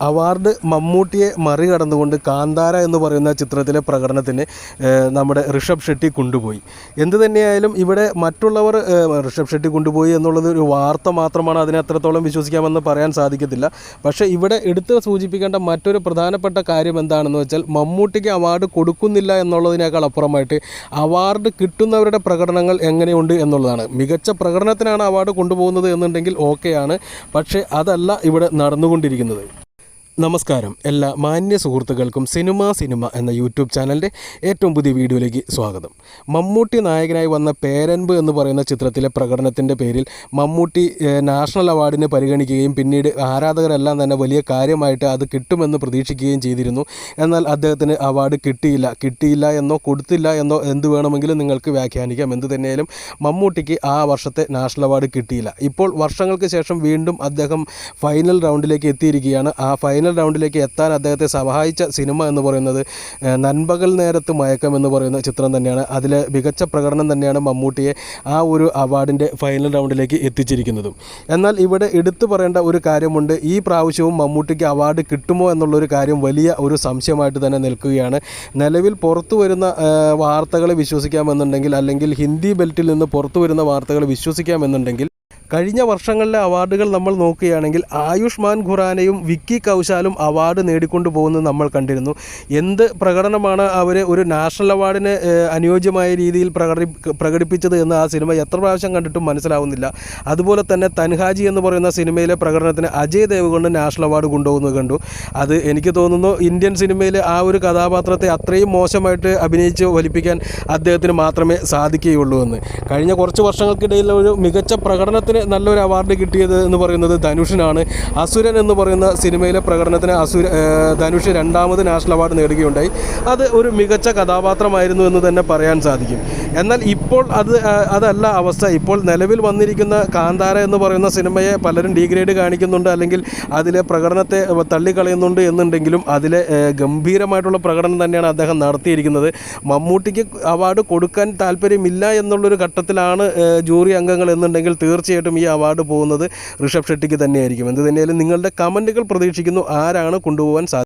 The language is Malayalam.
അവാർഡ് മമ്മൂട്ടിയെ മറികടന്നുകൊണ്ട് കാന്താര എന്ന് പറയുന്ന ചിത്രത്തിലെ പ്രകടനത്തിന് നമ്മുടെ ഋഷഭ് ഷെട്ടി കൊണ്ടുപോയി. എന്ത് തന്നെയായാലും ഇവിടെ മറ്റുള്ളവർ ഋഷഭ് ഷെട്ടി കൊണ്ടുപോയി എന്നുള്ളത് ഒരു വാർത്ത മാത്രമാണ് അതിനെ അത്രത്തോളം വിശ്വസിക്കാമെന്ന് പറയാൻ സാധിക്കത്തില്ല. പക്ഷേ ഇവിടെ എടുത്ത് സൂചിപ്പിക്കേണ്ട മറ്റൊരു പ്രധാനപ്പെട്ട കാര്യം എന്താണെന്ന് വെച്ചാൽ മമ്മൂട്ടിക്ക് അവാർഡ് കൊടുക്കുന്നില്ല എന്നുള്ളതിനേക്കാൾ അപ്പുറമായിട്ട് അവാർഡ് കിട്ടുന്നവരുടെ പ്രകടനങ്ങൾ എങ്ങനെയുണ്ട് എന്നുള്ളതാണ്. മികച്ച പ്രകടനത്തിനാണ് അവാർഡ് കൊണ്ടുപോകുന്നത് എന്നുണ്ടെങ്കിൽ ഓക്കെയാണ്. പക്ഷേ അതല്ല ഇവിടെ നടന്നുകൊണ്ടിരിക്കുന്നത്. നമസ്കാരം. എല്ലാ മാന്യ സുഹൃത്തുക്കൾക്കും സിനിമ സിനിമ എന്ന യൂട്യൂബ് ചാനലിന്റെ ഏറ്റവും പുതിയ വീഡിയോയിലേക്ക് സ്വാഗതം. മമ്മൂട്ടി നായകനായി വന്ന പേരൻപ് എന്ന് പറയുന്ന ചിത്രത്തിലെ പ്രകടനത്തിന്റെ പേരിൽ മമ്മൂട്ടി നാഷണൽ അവാർഡിന് പരിഗണിക്കുകയും പിന്നീട് ആരാധകരെല്ലാം തന്നെ വലിയ കാര്യമായിട്ട് അത് കിട്ടുമെന്ന് പ്രതീക്ഷിക്കുകയും ചെയ്തിരുന്നു. എന്നാൽ അദ്ദേഹത്തിന് അവാർഡ് കിട്ടിയില്ല. കിട്ടിയില്ല എന്നോ കൊടുത്തില്ല എന്നോ എന്ത് വേണമെങ്കിലും നിങ്ങൾക്ക് വ്യാഖ്യാനിക്കാം. എന്ത് തന്നെയാലും മമ്മൂട്ടിക്ക് ആ വർഷത്തെ നാഷണൽ അവാർഡ് കിട്ടിയില്ല. ഇപ്പോൾ വർഷങ്ങൾക്ക് ശേഷം വീണ്ടും അദ്ദേഹം ഫൈനൽ റൗണ്ടിലേക്ക് എത്തിയിരിക്കുകയാണ്. ആ ഫൈനൽ റൗണ്ടിലേക്ക് എത്താൻ അദ്ദേഹത്തെ സഹായിച്ച സിനിമ എന്ന് പറയുന്നത് നൻപകൽ നേരത്ത് മയക്കം എന്ന് പറയുന്ന ചിത്രം തന്നെയാണ്. അതിൽ മികച്ച പ്രകടനം തന്നെയാണ് മമ്മൂട്ടിയെ ആ ഒരു അവാർഡിന്റെ ഫൈനൽ റൗണ്ടിലേക്ക് എത്തിച്ചിരിക്കുന്നതും. എന്നാൽ ഇവിടെ എടുത്തു പറയേണ്ട ഒരു കാര്യമുണ്ട്. ഈ പ്രാവശ്യവും മമ്മൂട്ടിക്ക് അവാർഡ് കിട്ടുമോ എന്നുള്ളൊരു കാര്യം വലിയ ഒരു സംശയമായിട്ട് തന്നെ നിൽക്കുകയാണ്. നിലവിൽ പുറത്തു വരുന്ന വാർത്തകളെ വിശ്വസിക്കാമെന്നുണ്ടെങ്കിൽ അല്ലെങ്കിൽ ഹിന്ദി ബെൽറ്റിൽ നിന്ന് പുറത്തു വരുന്ന വാർത്തകൾ വിശ്വസിക്കാമെന്നുണ്ടെങ്കിൽ കഴിഞ്ഞ വർഷങ്ങളിലെ അവാർഡുകൾ നമ്മൾ നോക്കുകയാണെങ്കിൽ ആയുഷ്മാൻ ഖുറാനയും വിക്കി കൗശാലും അവാർഡ് നേടിക്കൊണ്ടു പോകുന്നത് നമ്മൾ കണ്ടിരുന്നു. എന്ത് പ്രകടനമാണ് അവർ ഒരു നാഷണൽ അവാർഡിന് അനുയോജ്യമായ രീതിയിൽ പ്രകടി പ്രകടിപ്പിച്ചത് എന്ന് ആ സിനിമ എത്ര പ്രാവശ്യം കണ്ടിട്ടും മനസ്സിലാവുന്നില്ല. അതുപോലെ തന്നെ തൻഹാജി എന്ന് പറയുന്ന സിനിമയിലെ പ്രകടനത്തിന് അജയ് ദേവ്ഗണ് നാഷണൽ അവാർഡ് കൊണ്ടുപോകുന്നത് കണ്ടു. അത് എനിക്ക് തോന്നുന്നു ഇന്ത്യൻ സിനിമയിൽ ആ ഒരു കഥാപാത്രത്തെ അത്രയും മോശമായിട്ട് അഭിനയിച്ച് വലിപ്പിക്കാൻ അദ്ദേഹത്തിന് മാത്രമേ സാധിക്കുകയുള്ളൂ എന്ന്. കഴിഞ്ഞ കുറച്ച് വർഷങ്ങൾക്കിടയിൽ ഒരു മികച്ച പ്രകടനത്തിന് നല്ലൊരു അവാർഡ് കിട്ടിയത് എന്ന് പറയുന്നത് ധനുഷിനാണ്. അസുരൻ എന്ന് പറയുന്ന സിനിമയിലെ പ്രകടനത്തിന് അസുര ധനുഷ് രണ്ടാമത് നാഷണൽ അവാർഡ് നേടുകയുണ്ടായി. അത് ഒരു മികച്ച കഥാപാത്രമായിരുന്നു എന്ന് തന്നെ പറയാൻ സാധിക്കും. എന്നാൽ ഇപ്പോൾ അത് അതല്ല അവസ്ഥ. ഇപ്പോൾ നിലവിൽ വന്നിരിക്കുന്ന കാന്താര എന്ന് പറയുന്ന സിനിമയെ പലരും ഡീഗ്രേഡ് കാണിക്കുന്നുണ്ട് അല്ലെങ്കിൽ അതിലെ പ്രകടനത്തെ തള്ളിക്കളയുന്നുണ്ട് എന്നുണ്ടെങ്കിലും അതിലെ ഗംഭീരമായിട്ടുള്ള പ്രകടനം തന്നെയാണ് അദ്ദേഹം നടത്തിയിരിക്കുന്നത്. മമ്മൂട്ടിക്ക് അവാർഡ് കൊടുക്കാൻ താല്പര്യമില്ല എന്നുള്ളൊരു ഘട്ടത്തിലാണ് ജൂറി അംഗങ്ങൾ എന്നുണ്ടെങ്കിൽ തീർച്ചയായിട്ടും ഈ അവാർഡ് പോകുന്നത് ഋഷഭ് ഷെട്ടിക്ക് തന്നെയായിരിക്കും. എന്ത് തന്നെയായാലും നിങ്ങളുടെ കമന്റുകൾ പ്രതീക്ഷിക്കുന്നു ആരാണ് കൊണ്ടുപോകാൻ